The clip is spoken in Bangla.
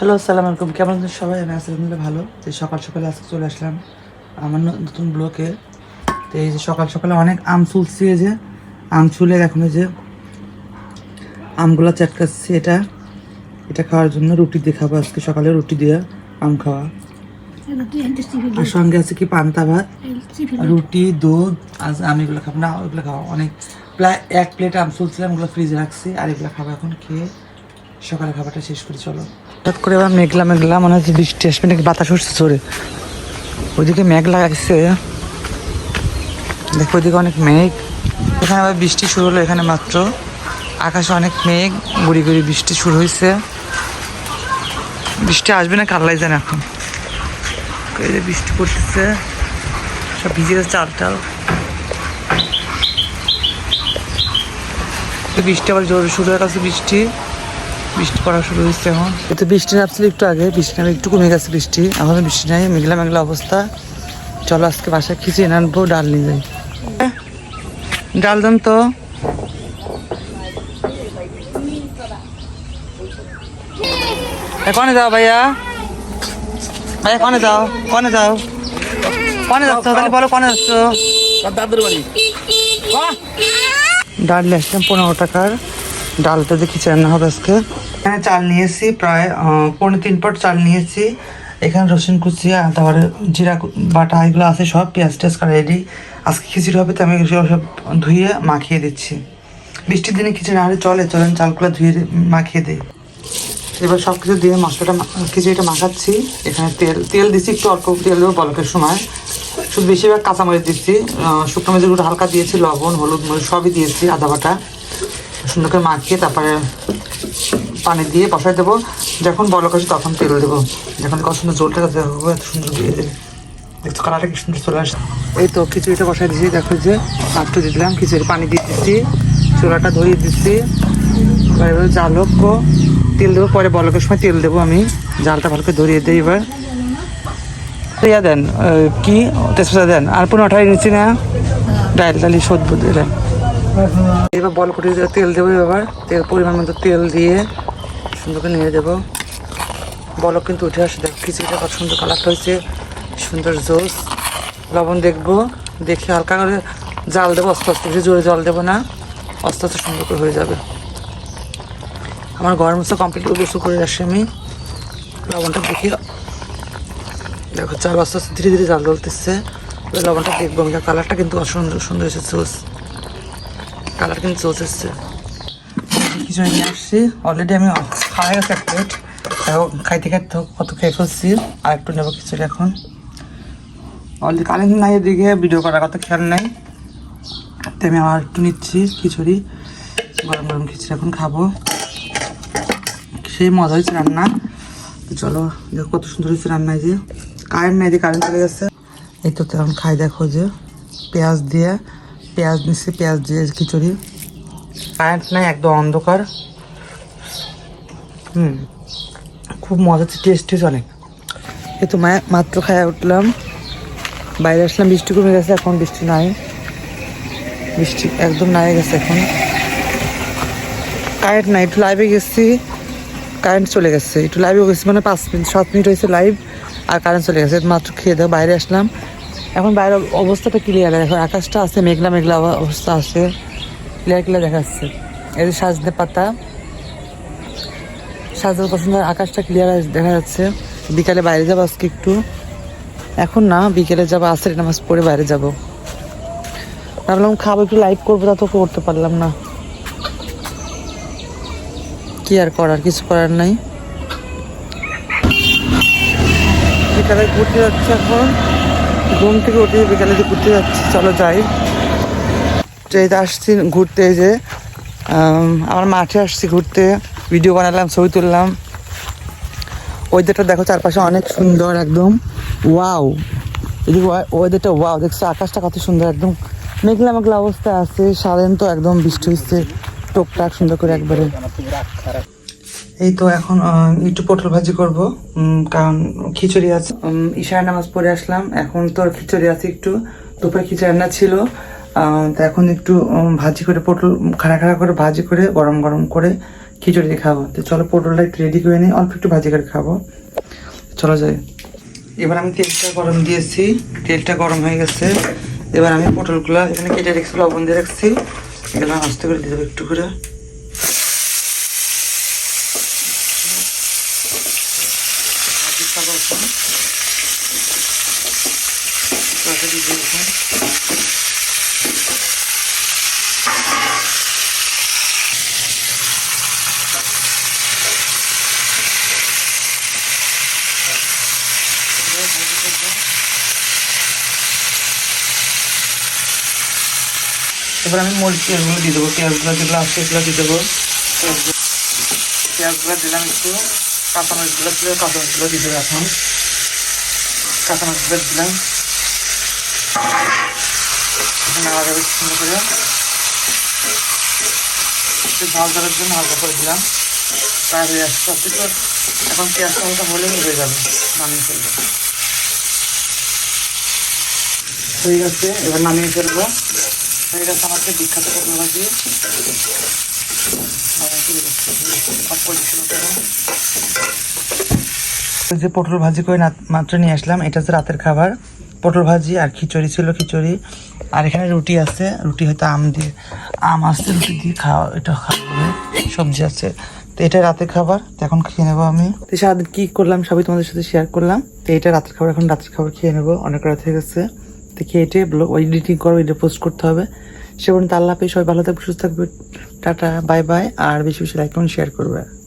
হ্যালো আসসালামু আলাইকুম। কেমন আছেন সবাই? আমি আলহামদুলিল্লাহ ভালো। যে সকাল সকালে আজকে চলে আসলাম আমার নতুন ব্লকে। তো এই যে সকাল সকালে অনেক আম চুলছি এই যে। আম চুলে এখন যে আমগুলো চাটকাচ্ছি এটা। এটা খাওয়ার জন্য রুটি দিয়ে খাব আজকে সকালে, রুটি দিয়ে আম খাওয়া। আর সঙ্গে আছে কি পান্তা ভাত, রুটি, দুধ, আজ আমি এগুলো খাব। না ওইগুলো খাব অনেক প্রায় এক প্লেট আম চুলছিলাম ওগুলো ফ্রিজে রাখছি। আর এগুলো খাব এখন, খেয়ে সকালে খাবারটা শেষ করে, চলো। হঠাৎ করে আবার মেঘলা মেঘলা, মনে হচ্ছে বৃষ্টি আসবে, নাকি বাতাস উঠছে চড়ে ওইদিকে মেঘ লাগাচ্ছে দেখো ওইদিকে অনেক মেঘ। এখানে আবার বৃষ্টি শুরু হলো এখানে মাত্র। আকাশে অনেক মেঘ, গুড়ি গুড়ি বৃষ্টি শুরু হয়েছে বৃষ্টি আসবে না কাল্লাই জানে এখন। এই যে বৃষ্টি পড়তেছে। সব ভিজে গেছে চাল টাল। বৃষ্টি আবার জোরে শুরু হয়ে গেছে বৃষ্টি। বৃষ্টি পড়া শুরু হয়েছে এখন। তো বৃষ্টি নামছিল একটু আগে বৃষ্টি নামে একটু কমে গেছে বৃষ্টি। এখন বৃষ্টি নাই মেঘলা মেঘলা অবস্থা। চলো আজকে বাসায় এনে আনব ডাল নিয়ে যাই। ডাল দেন তো। কনে যাও ভাইয়া? ভাইয়া কনে যাও কনে যাও। কনে যাচ্ছ? তাহলে বলো কনে যাচ্ছ? দাদুর বাড়ি। ডাল নিয়ে আসলাম পনেরো টাকার। ডালটা দেখি রান্না হবে আজকে। এখানে চাল নিয়েছি প্রায় আহ, পৌনে তিন পট চাল নিয়েছি। এখানে রসুন কুচি আর তারপরে জিরা বাটা এগুলো আছে সব পেঁয়াজ করা রেডি আজকে খিচুড়ি হবে তো আমি সব ধুয়ে মাখিয়ে দিচ্ছি। বৃষ্টির দিনে খিচুড়ি না হলে চলে চলেন চালগুলো ধুয়ে মাখিয়ে দিই। এবার সব কিছু দিয়ে মশলাটা খিচুড়িটা মাখাচ্ছি। এখানে তেল তেল দিচ্ছি একটু অল্প তেল দেবো বলকের সময়। শুধু বেশিরভাগ কাঁচামরিচ দিচ্ছি শুকনো মরিচগুলো হালকা দিয়েছি লবণ হলুদ মরিচ সবই দিয়েছি আদা বাটা। সুন্দর করে মাখিয়ে তারপরে পানি দিয়ে বসাই দেবো। যখন বলক আসে তখন তেল দেবো। যখন কত সুন্দর জলটা দেখো, এত সুন্দর দিয়ে দেবে। দেখছ কালারটা কি সুন্দর চলে আসে এই তো খিচুড়িটা বসাই দিয়েছি, দেখো যে দিয়ে দিলাম, খিচুড়ি পানি দিয়ে দিচ্ছি, চোলাটা ধরিয়ে দিচ্ছি। এবার জাল হোক তেল দেবো, পরে বলকের সময় তেল দেবো আমি। জালটা ভালো করে ধরিয়ে দিই এবার। ইয়া দেন কি? তেজপাতা দেন। আর পুরো আঠাই নিচ্ছি না? ডাল, ডালি সদ্য দেন। এবার বল দিয়ে তেল দেবো এবার। তেল পরিমাণ মতো তেল দিয়ে সুন্দর করে নিয়ে দেবো। বলক কিন্তু উঠে আসে। দেখো, খিচুড়িটা কত সুন্দর কালারটা হয়েছে। সুন্দর জোস। লবণ দেখব। দেখে হালকা করে জাল দেবো। আস্তে আস্তে বেশি জোরে জল দেবো না। আস্তে আস্তে সুন্দর করে হয়ে যাবে। আমার গরম মশলা কমপ্লিট গোসু করে আসি আমি। লবণটা দেখি। দেখো, চাল আস্তে আস্তে ধীরে ধীরে জাল এবার লবণটা দেখব। আমি। কালারটা কিন্তু সুন্দর হয়েছে জোস। কালার কিন্তু জোস এসছে কিছু নিয়ে আসছি। অলরেডি আমি খাওয়া গেছে এক প্লেট খাইতে খাইতে কত খেয়ে ফেলছি। আর একটু নেব খিচুড়ি এখন। অলরেডি কারেন্ট নাই এদিকে ভিডিও করার কথা খেয়াল নাই। তাই আমি আবার একটু নিচ্ছি খিচুড়ি। গরম গরম খিচুড়ি এখন খাব। সেই মজা হয়েছে রান্না। তো চলো, দেখো কত সুন্দর হয়েছে রান্না এই যে। কারেন্ট নাই যে কারেন্ট চলে গেছে। এই তো এখন খাই, দেখো যে। পেঁয়াজ দিয়ে পেঁয়াজ নিচ্ছি, পেঁয়াজ দিয়ে খিচুড়ি। কারেন্ট নাই, একদম অন্ধকার। হুম, খুব মজা টেস্ট হয়েছে অনেক। এই তো মাত্র খাই উঠলাম। বাইরে আসলাম, বৃষ্টি কমে গেছে, এখন বৃষ্টি নাই। বৃষ্টি একদম নাই গেছে এখন। কারেন্ট নাই, একটু লাইভে গেছি, কারেন্ট চলে গেছে। একটু লাইভে গেছি মানে পাঁচ মিনিট, সাত মিনিট হয়েছে লাইভ আর কারেন্ট চলে গেছে। মাত্র খেয়ে দেওয়া বাইরে আসলাম। এখন বাইরের অবস্থাটা ক্লিয়ার দেখো আকাশটা আছে, মেঘলা মেঘলা অবস্থা আছে। ক্লিয়ার ক্লিয়ার দেখাচ্ছে। এই যে সাজনে পাতা। সাজার পছন্দ আকাশটা ক্লিয়ার দেখা যাচ্ছে। বিকালে বাইরে যাব আজকে একটু। এখন না, বিকেলে যাব আসরে নামাজ পড়ে বাইরে যাব। ভাবলাম খাব, একটু লাইভ করব, তা তো করতে পারলাম না। কি আর করার, কিছু করার নাই। বিকালে ঘুরতে যাচ্ছে এখন। ঘুম থেকে উঠে বিকালে যে ঘুরতে যাচ্ছি, চলো যাই। তো এই যে আসছি ঘুরতে যে আমার মাঠে আসছি ঘুরতে। ভিডিও বানালাম, ছবি তুললাম। ওয়েদারটা দেখো, চারপাশে অনেক সুন্দর একদম। ওয়াও। এদিকে ওয়েদারটা ওয়াও, দেখছ, আকাশটা কত সুন্দর একদম। মেঘলা মেঘলা অবস্থা আছে সারাদিন তো একদম বৃষ্টি হচ্ছে, টুকটাক সুন্দর করে একবারে। এই তো এখন একটু পটল ভাজি করব কারণ খিচুড়ি আছে। ঈশার নামাজ পড়ে আসলাম, এখন তো খিচুড়ি আছে একটু, দুপুরে খিচুড়ি রান্না ছিল তো এখন একটু ভাজি করে পটল, খাড়া খাড়া করে ভাজি করে গরম গরম করে খিচুড়ি খাব। তো চলো পটলটা একটু রেডি করে নিই, অল্প একটু ভাজি করে খাব। চলো যাই। এবার আমি তেলটা গরম দিয়েছি, তেলটা গরম হয়ে গেছে। এবার আমি পটলগুলো এখানে কেটে রেখেছি লবণ দিয়ে রাখছি। এগুলো আস্তে করে দিয়ে দেবো একটু করে। ভাজি খাব এখন কড়াইটা দিয়ে দেবো এখন। এবার ভাজি করব। এবার আমি মরিচ পেঁয়াজগুলো দিয়ে দেবো পেঁয়াজগুলো যেগুলো আছে সেগুলো দিয়ে দেবো পেঁয়াজগুলো পেঁয়াজগুলো দিলাম একটু কাঁচামরিচগুলো ছিল কাঁচামরিচগুলো দেবো এখন কাঁচামরিচগুলো দিলাম। নাড়া যাবে সুন্দর করে। একটু ঝাল ঝালের জন্য হালকা করে দিলাম। প্রায় হয়ে আসতে আসতে তো এখন পেঁয়াজটা হালকা হলেই হয়ে যাবে। নামিয়ে ফেলব। হয়ে গেছে। এবার নামিয়ে ফেলব। হয়ে গেছে আমাকে বিখ্যাত পটল ওই যে পটল ভাজি করে মাত্র নিয়ে আসলাম, এটা হচ্ছে রাতের খাবার। পটল ভাজি আর খিচুড়ি ছিল খিচুড়ি। আর এখানে রুটি আছে, রুটি হয়তো আম দিয়ে আম আসছে রুটি দিয়ে খাওয়া এটা খাওয়া সবজি আছে। তো এটা রাতের খাবার, তো এখন খেয়ে নেব আমি। তো সারাদিন কি করলাম, সবই তোমাদের সাথে শেয়ার করলাম। তো এটা রাতের খাবার, এখন রাতের খাবার খেয়ে নেব। অনেক রাত হয়ে গেছে। তো খেয়ে এটে ব্লগ এডিটিং করো এটা পোস্ট করতে হবে। সে পর্যন্ত আল্লাহ সবাই ভালো থাকবে সুস্থ থাকবে টাটা, বাই বাই, আর বেশি বেশি লাইক করুন শেয়ার করবে